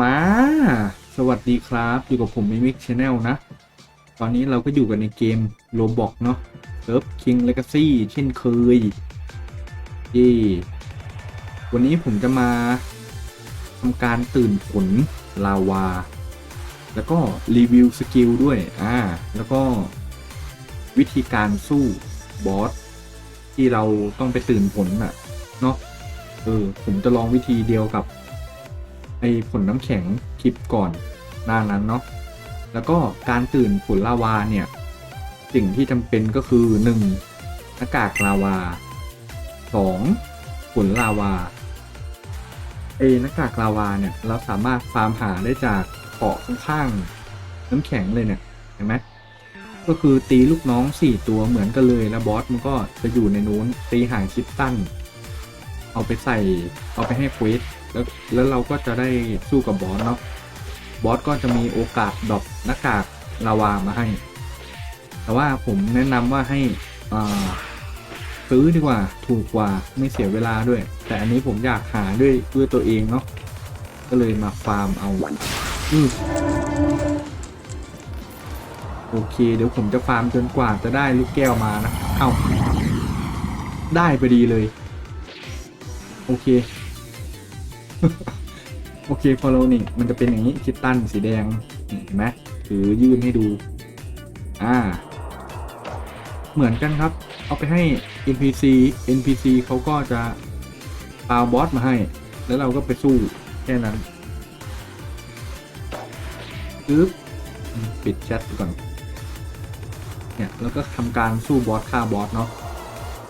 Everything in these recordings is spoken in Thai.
มา สวัสดีครับ อยู่กับผมมิมิกชาแนลนะ ตอนนี้เราก็อยู่กันในเกมโ b บอกเนาะเซิร์ฟคิงเลกาซี่เช่นเคยเย่วันนี้ผมจะมาทำการตื่นผลลาวา แล้วก็รีวิวสกิลด้วย อ่า แล้วก็วิธีการสู้บอสที่เราต้องไปตื่นผลน่ะ เนาะเออ ผมจะลองวิธีเดียวกับ ผลน้ำแข็งคลิปก่อนหน้านั้นเนาะแล้วก็การตื่นผลลาวาเนี่ยสิ่งที่จำเป็นก็คือ 1. หน้ากากลาวา 2. ผลลาวาไอหน้ากากลาวาเนี่ยเราสามารถฟาร์มหาได้จากเกาะข้างๆน้ำแข็งเลยเนี่ยเห็นไหมก็คือตีลูกน้อง 4 ตัวเหมือนกันเลยแล้วบอสมันก็จะอยู่ในนู้นตีห่างคิดตั้นเอาไปใส่เอาไปให้เควส แล้วแล้วเราก็จะได้สู้กับบอสเนาะบอสก็จะมีโอกาสดรอปหน้ากากลาวามาให้ แต่ว่าผมแนะนำว่าให้อ่าซื้อดีกว่าถูกกว่าไม่เสียเวลาด้วย แต่อันนี้ผมอยากหาด้วยด้วยตัวเองเนาะก็เลยมาฟาร์มเอาอืโอเค เดี๋ยวผมจะฟาร์มจนกว่าจะได้ลูกแก้วมานะ เอ้า ได้พอดีเลย โอเค โอเคพอเรานี่มันจะเป็นอย่างนี้คิตตันสีแดงนี่เห็นไหมถือยื่นให้ดู อ่า เหมือนกันครับ เอาไปให้ NPC NPC เขาก็จะเอาบอสมาให้ แล้วเราก็ไปสู้แค่นั้นปึ๊บปิดแชทก่อน เนี่ย แล้วก็ทำการสู้บอสฆ่าบอสเนาะ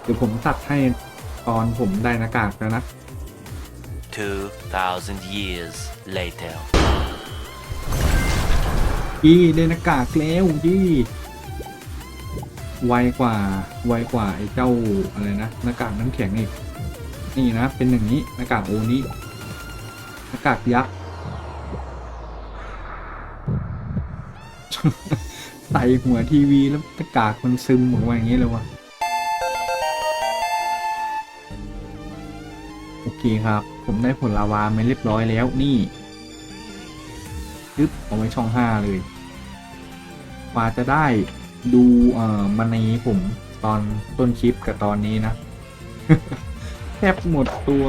เดี๋ยวผมตัดให้ตอนผมได้หน้ากากแล้วนะ 2,000 years later. ยี่ได้หน้ากากแล้วยี่ไวกว่าไวกว่าไอ้เจ้าอะไรนะหน้ากากน้ำแข็งอีกนี่นะเป็นอย่างนี้หน้ากากโอนี้หน้ากากยักษ์ใส่หัวทีวีแล้วหน้ากากมันซึมออกมาอย่างนี้เลยวะโอเคครับ ผมได้ผลลาวามาเรียบร้อยแล้วนี่ยึบเอาไว้ช่องห้าเลยกว่าจะได้ดูเอ่อมันในผมตอนต้นคลิปกับตอนนี้นะ แทบหมดตัว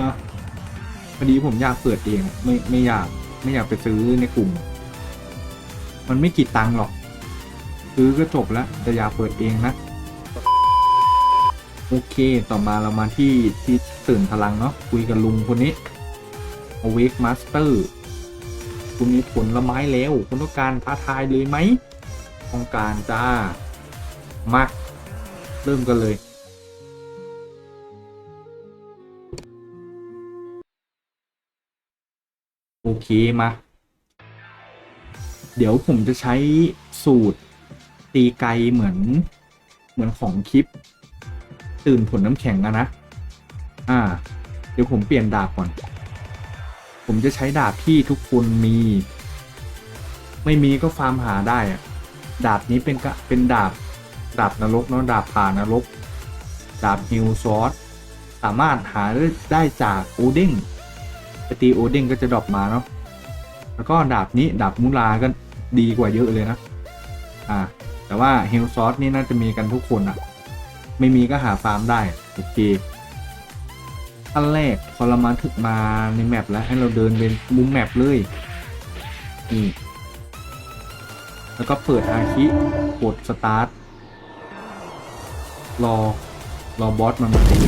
พอดีผมอยากเปิดเองไม่ไม่อยากไม่อยากไปซื้อในกลุ่ม มันไม่กี่ตังค์หรอก ซื้อก็จบแล้วแต่อยากเปิดเองนะ โอเค ต่อมาเรามาที่ที่ตื่นพลังเนาะ คุยกับลุงคนนี้ Awake Master คุณมีผลละไม้แล้ว คุณต้องการท้าทายเลยไหม ต้องการจ้า มาเริ่มกันเลย โอเค มา เดี๋ยวผมจะใช้สูตรตีไกลเหมือนเหมือนของคลิป ตื่นผลน้ำแข็งอะนะ อ่า เดี๋ยวผมเปลี่ยนดาบก่อน ผมจะใช้ดาบที่ทุกคนมี ไม่มีก็ฟาร์มหาได้อะดาบนี้เป็นกะเป็นดาบ ดาบนรกเนาะดาบผ่านรก ดาบฮิวซอสสามารถหาได้จากโอเด้งไปตีโอเด้งก็จะดรอปมาเนาะแล้วก็ดาบนี้ดาบมูลาก็ดีกว่าเยอะเลยนะ อ่า แต่ว่าฮิลซอสนี่น่าจะมีกันทุกคนอะ ไม่มีก็หาฟาร์มได้โอเคขั้นแรกพอเรามาถึงมาในแมปแล้วให้เราเดินเป็นมุมแมปเลยนี่แล้วก็เปิดอาคิกดสตาร์ทรอรอบอสมันมาตี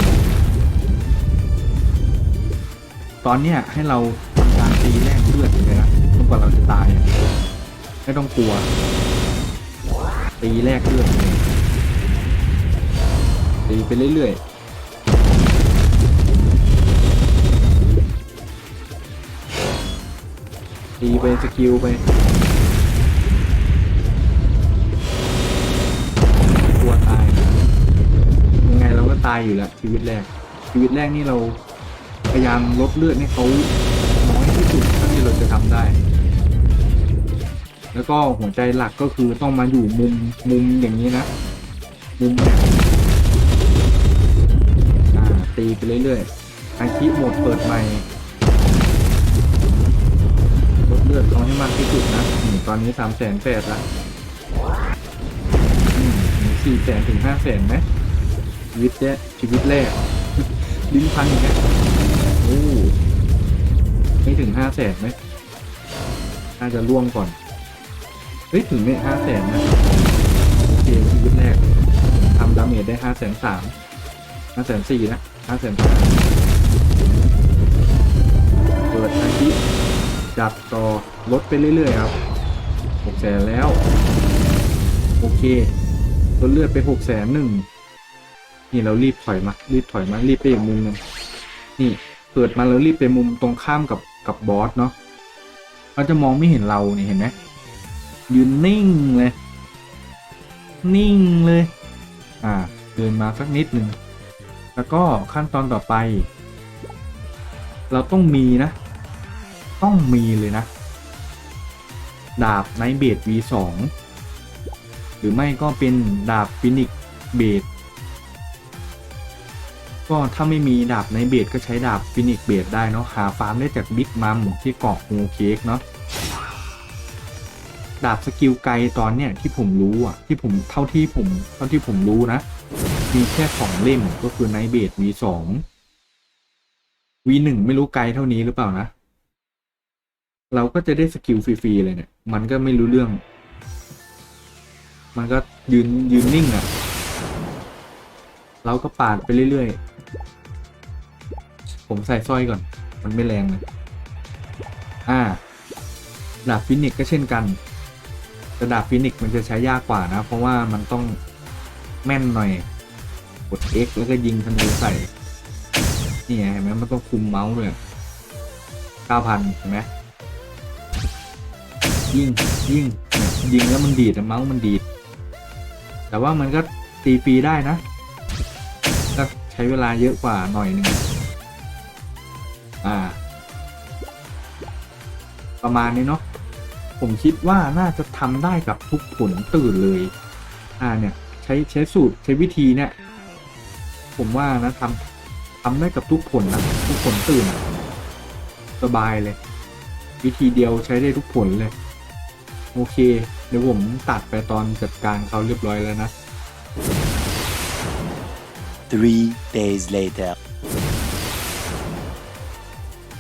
ตอนเนี้ยให้เราทำการตีแลกเลือดเลยนะจนกว่าเราจะตาย ไม่ต้องกลัว ตีแลกเลือดเลย ไปเรื่อยๆตีไปสกิลไปกลัวตาย ยังไงเราก็ตายอยู่แล้วชีวิตแรก ชีวิตแรกนี่เราพยายามลดเลือดให้เขาน้อยที่สุดเท่าที่เราจะทำได้ แล้วก็หัวใจหลักก็คือต้องมาอยู่มุมมุมอย่างนี้นะ มุมเนี่ยอ่า ตีไปเรื่อยๆอาคิโหมดเปิดใหม่ลดเลือดตอนนี้สามแสนแปดละสี่แสนถึงห้าแสนไหมชีวิตแรกชีวิตแรกลิ้นพันอย่างเงี้ยโอ้ไม่ถึงห้าแสนไหมน่าจะล่วงก่อน เฮ้ย ถึงเนี่ยห้าแสนนะโอเคชีวิตแรกทำดาเมจได้ห้าแสนสามห้าแสนสี่นะ ห้าแสนสามเปิดอาทิจัดต่อลดไปเรื่อยๆครับหกแสนแล้ว โอเคลดเลือดไปหกแสนหนึ่งนี่เรารีบถอยมา รีบถอยมา รีบไปอีกมุมนึงนี่เปิดมาแล้วรีบไปมุมตรงข้ามกับกับบอสเนาะเขาจะมองไม่เห็นเรานี่เห็นไหมยืนนิ่งเลย นิ่งเลย อ่า เดินมาสักนิดหนึ่ง แล้วก็ขั้นตอนต่อไป เราต้องมีนะ ต้องมีเลยนะ ดาบไนเบด V2 หรือไม่ก็เป็นดาบฟินิกเบดก็ถ้าไม่มีดาบในเบดก็ใช้ดาบฟินิกเบดได้เนาะหาฟาร์มได้จากบิ๊กมัมที่เกาะโฮเค้กเนาะดาบสกิลไกลตอนเนี้ยที่ผมรู้อะที่ผมเท่าที่ผมเท่าที่ผมรู้นะ มีแค่สองเล่มก็คือไนเบด V2 V1 ไม่รู้ไกลเท่านี้หรือเปล่านะ เราก็จะได้สกิลฟรีๆเลยเนี่ย มันก็ไม่รู้เรื่อง มันก็ยืนยืนนิ่งอะ เราก็ปาดไปเรื่อยๆ ผมใส่สร้อยก่อน มันไม่แรงเลยอ่าดาบฟินิกก็เช่นกันแต่ดาบฟินิกมันจะใช้ยากกว่านะ เพราะว่ามันต้องแม่นหน่อย กด X แล้วก็ยิงธนูใส่ นี่ไงเห็นไหมมันต้องคุมเมาส์ด้วยเก้าพันเห็นไหมยิงยิงยิงแล้วมันดีดอะเมาส์มันดีด แต่ว่ามันก็ตีฟรีได้นะก็ใช้เวลาเยอะกว่าหน่อยหนึ่งอ่า ประมาณนี้เนาะผมคิดว่าน่าจะทำได้กับทุกผลตื่นเลย อ่าเนี่ย ใช้ใช้สูตรใช้วิธีเนี่ย ผมว่านะทำทำได้กับทุกผลนะทุกผลตื่นอะสบายเลย วิธีเดียวใช้ได้ทุกผลเลย โอเค เดี๋ยวผมตัดไปตอนจัดการเขาเรียบร้อยแล้วนะ Three days later.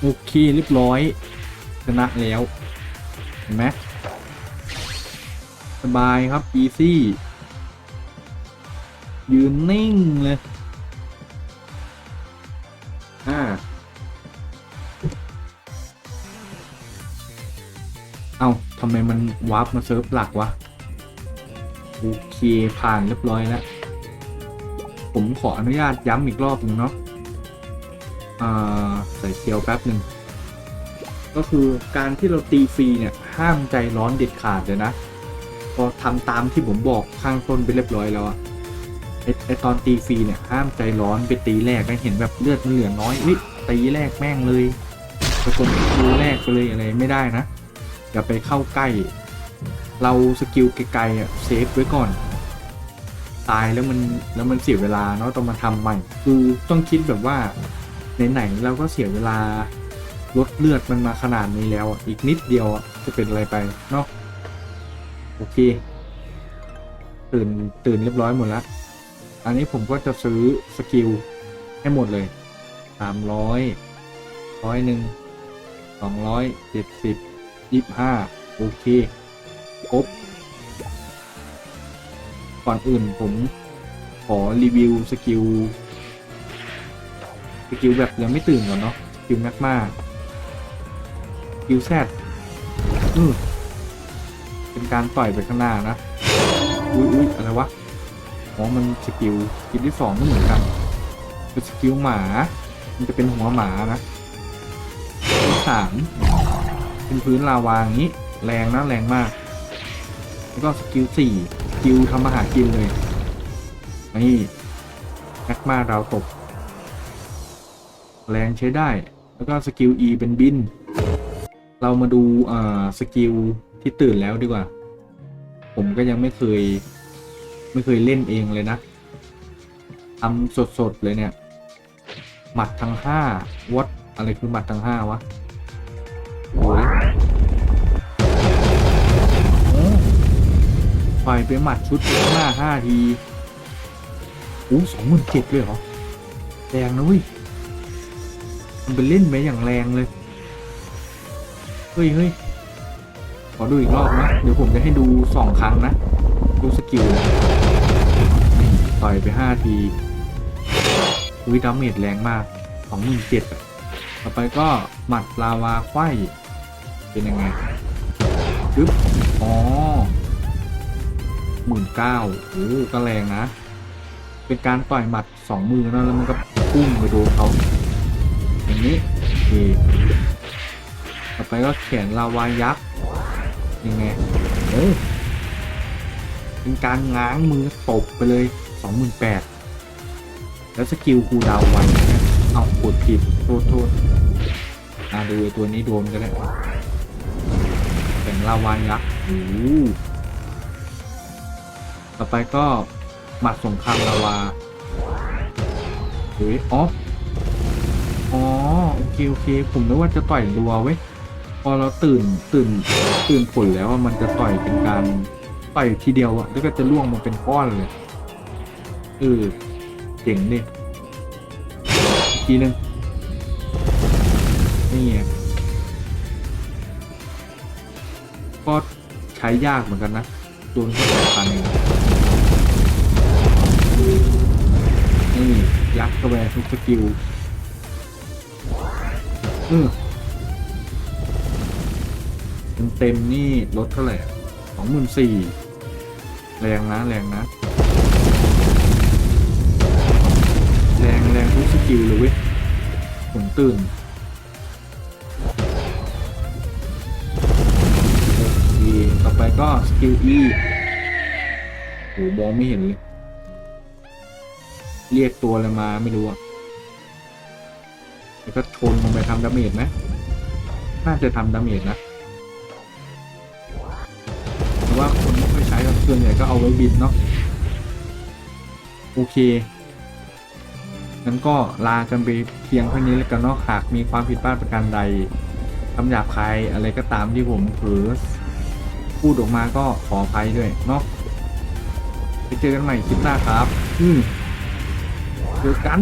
โอเคเรียบร้อยชนะแล้ว เห็นไหมสบายครับ อีซี่ ยืนนิ่งเลย อ่า เอาทำไมมันวาร์ปมาเซิร์ฟหลักวะ โอเค ผ่านเรียบร้อยแล้ว ผมขออนุญาตย้ำอีกรอบหนึ่งเนาะอ่าใส่เคียวแป๊บหนึ่ง ก็คือการที่เราตีฟรีเนี่ย ห้ามใจร้อนเด็ดขาดเลยนะ พอทำตามที่ผมบอกข้างต้นไปเรียบร้อยแล้วอะ ไอตอนตีฟรีเนี่ยห้ามใจร้อนไปตีแรกนะเห็นแบบเลือดมันเหลือน้อยเฮ้ยตีแรกแม่งเลยไปกดคิวแรกไปเลยอะไรไม่ได้นะอย่าไปเข้าใกล้ เราสกิลไกลๆอะเซฟไว้ก่อน ตายแล้วมันแล้วมันเสียเวลาเนาะต้องมาทำใหม่ คือต้องคิดแบบว่าไหนๆเราก็เสียเวลาลดเลือดมันมาขนาดนี้แล้วอีกนิดเดียวจะเป็นอะไรไปเนาะโอเค ตื่นตื่นเรียบร้อยหมดแล้ว อันนี้ผมก็จะซื้อสกิลให้หมดเลยสามร้อยร้อยหนึ่งสองร้อยเจ็ดสิบยี่ห้าโอเคครบก่อนอื่นผมขอรีวิวสกิลสกิลแบบยังไม่ตื่นก่อนเนาะสกิลแมกมาสกิลแซดอือเป็นการต่อยไปข้างหน้านะ อุ้ยอุ้ยอะไรวะ อ๋อมันสกิลสกิลที่สองก็เหมือนกันเป็นสกิลหมา มันจะเป็นหัวหมานะสกิลสามเป็นพื้นลาวาอย่างนี้ แรงนะแรงมาก แล้วก็สกิลสี่สกิลทำอาหากินเลยนี่แมกมาดาวตก แรงใช้ได้ แล้วก็สกิล E เป็นบิน เรามาดูอ่าสกิลที่ตื่นแล้วดีกว่า ผมก็ยังไม่เคย ไม่เคยเล่นเองเลยนะทำสดๆเลยเนี่ยหมัดทั้งห้าวัดอะไรคือหมัดทั้งห้าวะโอ้ยต่อยไปหมัดชุดหน้าห้าทีโอ้สองหมื่นเจ็ดเลยเหรอ แรงนะเว้ยมันเป็นเล่นไปอย่างแรงเลย เฮ้ยเฮ้ยขอดูอีกรอบนะ เดี๋ยวผมจะให้ดูสองครั้งนะ ดูสกิลนี่ ต่อยไปห้าทีอุ้ยดาเมจแรงมากสองหมื่นเจ็ดต่อไปก็หมัดลาวาไขว้เป็นยังไงปึ๊บอ๋อหมื่นเก้าโอ้ก็แรงนะ เป็นการต่อยหมัดสองมือนะแล้วมันก็พุ่งไปโดนเขาอย่างนี้โอเคต่อไปก็แขนลาวายักษ์ยังไงเออเป็นการง้างมือตบไปเลย สองหมื่นแปดแล้วสกิลคูดาวน์ไวนเอากดผิดโทษโทษอ่าดูตัวนี้โดนก็ได้แขนลาวายักษ์โอ้ต่อไปก็หมัดสงครามลาวาเฮ้ยอ๋ออ๋อโอเคโอเค ผมนึกว่าจะต่อยรัวเว้ยพอเราตื่นตื่นตื่นผลแล้วมันจะต่อยเป็นการต่อยทีเดียวอะแล้วก็จะล่วงมาเป็นก้อนเลย เออเจ๋งดิอีกทีหนึงนี่ไงก็ใช้ยากเหมือนกันนะโดนแค่แปดพันเองนี่ยักษ์กระแวทุกสกิลเออเต็มเต็มๆนี่ลดเท่าไหร่สองหมื่นสี่แรงนะแรงนะ ผมตื่นโอเคต่อไปก็สกิล E โหมองไม่เห็นเลย เรียกตัวอะไรมาไม่รู้อะแล้วก็ชนลงไปทำดาเมจไหมน่าจะทำดาเมจนะแต่ว่าคนไม่ค่อยใช้กันส่วนใหญ่ก็เอาไว้บินเนาะโอเค งั้นก็ลากันไปเพียงเท่านี้แล้วกันเนาะหากมีความผิดพลาดประการใดคำหยาบคายอะไรก็ตามที่ผมเผลอพูดออกมาก็ขออภัยด้วยเนาะไปเจอกันใหม่คลิปหน้าครับ อืมเจอกัน